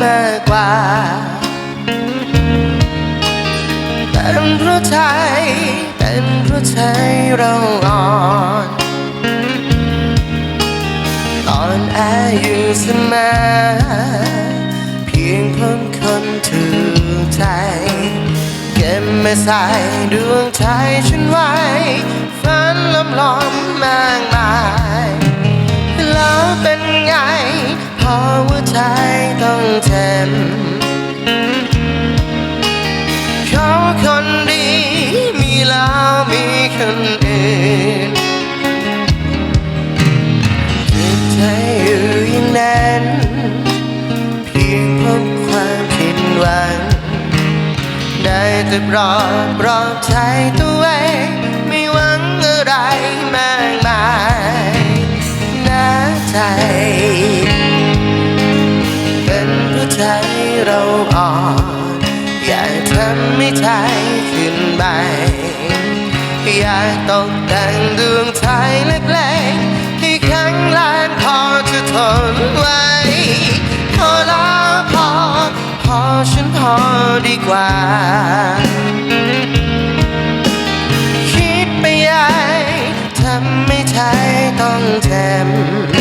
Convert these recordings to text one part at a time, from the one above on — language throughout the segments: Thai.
เรามากว่าเป็นเพราะใจเป็นเพราะใจเราอ่อนตอนแออยู่เสมอเพียงคนคนถูกใจ เก็บมาใส่ดวงใจฉันไว้ หัวใจต้องเจ็บเขาคนดีมีแล้วมีคนอื่นจิตใจอยู่อย่างนั้นเพียงพราะความผิดหวัง ได้แต่ปลอบปลอบใจตัวเองไม่หวังอะไรมากมายน่าใจ ใจเราอ่อนอยากทำให้ใจขึ้นไปอยากตกแต่งดวงใจเล็กๆให้แข็งแรงพอจะทนไว้พอแล้วพอ พอฉันพอดีกว่า คิดไปใหญ่ทำไม่ใจต้องเจ็บ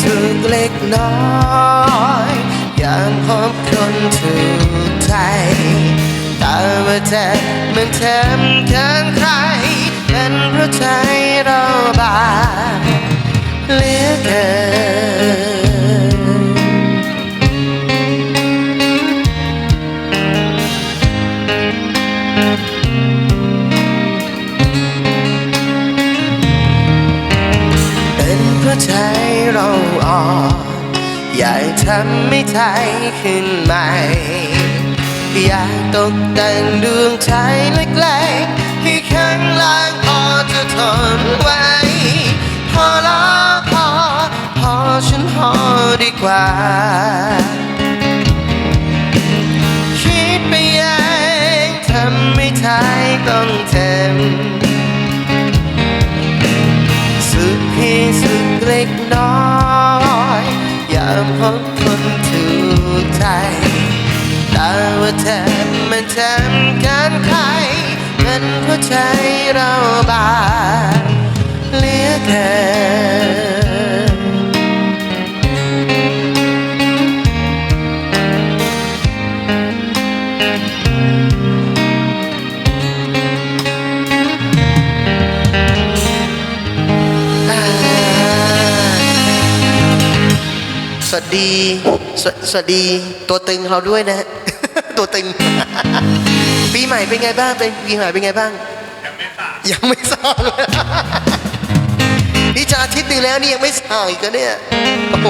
เพียงสุขเล็กน้อยอยางพบคนถูกใจแต่ว่าเจ็บมันเทมเกินใครเป็นเพราะใจเราบาง เป็นเพราใจเราอ่อนอยากทำให้ใจขึ้นใหม่ อยากตกแต่งดวงใจเล็กๆให้แข็งแรงพอจะทนไว้ พอล้วพอ พอฉันพอดีกว่าคิดไปเองทำให้ใจต้องเจ็บ สุขเพียงสุขเล็กน้อยอยากพบคนถูกใจแต่ว่าแทบมันแทบกันใครเป็นเพราะใจเราบางเหลือเกิน สวัสดีสวสวัสดีตัวตึงเราด้วยนะตัวตึง ปีใหม่เป็นไงบ้างเป็นปีใหม่เป็นไงบ้าง ยังไม่ทราบเลยนี่จะอาทิตย์หนึงแล้วนี่ยังไม่สั่งอีกแล้วเนี่ย โอ้โห